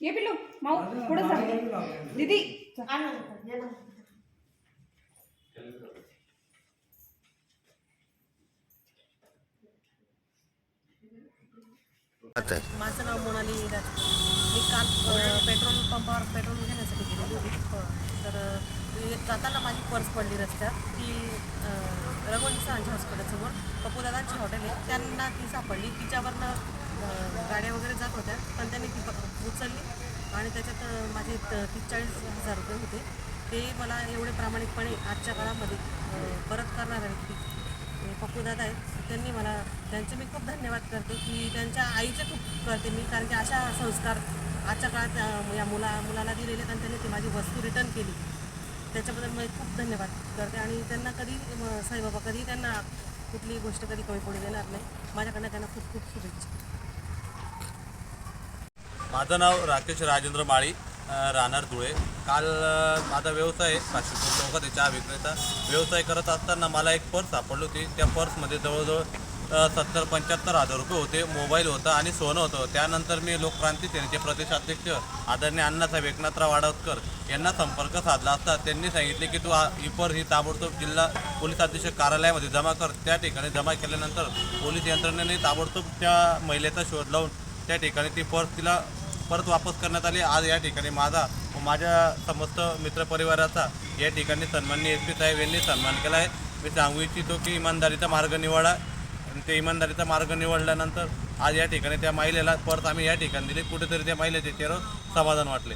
ये पिल्लू माऊ पुढे जा. दीदी. माझं नाव मोनाली मी काल पेट्रोल पंपावर पेट्रोल घेण्यासाठी गेलेली होती. प- तर जाताना माझी पर्स पडली रस्त्यात. ती रघुवंशी सांच्या हॉस्पिटलसमोर पप्पूदादांची हॉटेल आहे. त्यांना ती सापडली. तिच्यावरनं गाड्या वगैरे जात होत्या पण त्यांनी ती प- उचलली आणि त्याच्यात माझे त- तीस चाळीस हजार रुपये होते. ते मला एवढे प्रामाणिकपणे आजच्या काळामध्ये परत करणार आहेत की पप्पूदादा आहेत त्यांनी मला त्यांचे मी खूप धन्यवाद करते की त्यांच्या आईचे खूप करते मी कारण की अशा संस्कार आजच्या काळात या मुला मुलाला दिलेले आणि त्यांनी ती माझी वस्तू रिटर्न केली. त्याच्याबद्दल मी खूप धन्यवाद करते आणि त्यांना कधी साईबाबा कधी त्यांना कुठली गोष्ट कधी कमी पडू देणार नाही. माझ्याकडनं त्यांना खूप खूप शुभेच्छा. माझं नाव राकेश राजेंद्र माळी राहणार धुळे. काल माझा व्यवसाय आहे काशीपूर चौकात आहे चहा विक्रेता. व्यवसाय करत असताना मला एक पर्स सापडली होती. त्या पर्समध्ये जवळजवळ सत्तर पंच्याहत्तर हजार रुपये होते. मोबाईल होता आणि सोनं होतं. त्यानंतर मी लोकक्रांती सेनेचे प्रदेशाध्यक्ष आदरणीय अण्णासाहेब एकनाथराव वाडवकर यांना संपर्क साधला असता त्यांनी सांगितले की तू ही पर्स ही ताबडतोब जिल्हा पोलीस अधीक्षक कार्यालयामध्ये जमा कर. त्या ठिकाणी जमा केल्यानंतर पोलीस यंत्रणेने ताबडतोब त्या महिलेचा शोध लावून त्या ठिकाणी ती पर्स तिला परत वापस करण्यात आली. आज या ठिकाणी माझा व माझ्या समस्त मित्रपरिवाराचा या ठिकाणी सन्माननीय एस पी साहेब यांनी सन्मान केला आहे. मी सांगू इच्छितो की इमानदारीचा मार्ग निवडा. आणि ते इमानदारीचा मार्ग निवडल्यानंतर आज या ठिकाणी त्या महिलेला परत आम्ही या ठिकाणी दिले. कुठेतरी त्या महिलेचे चेहऱ्यावर समाधान वाटले.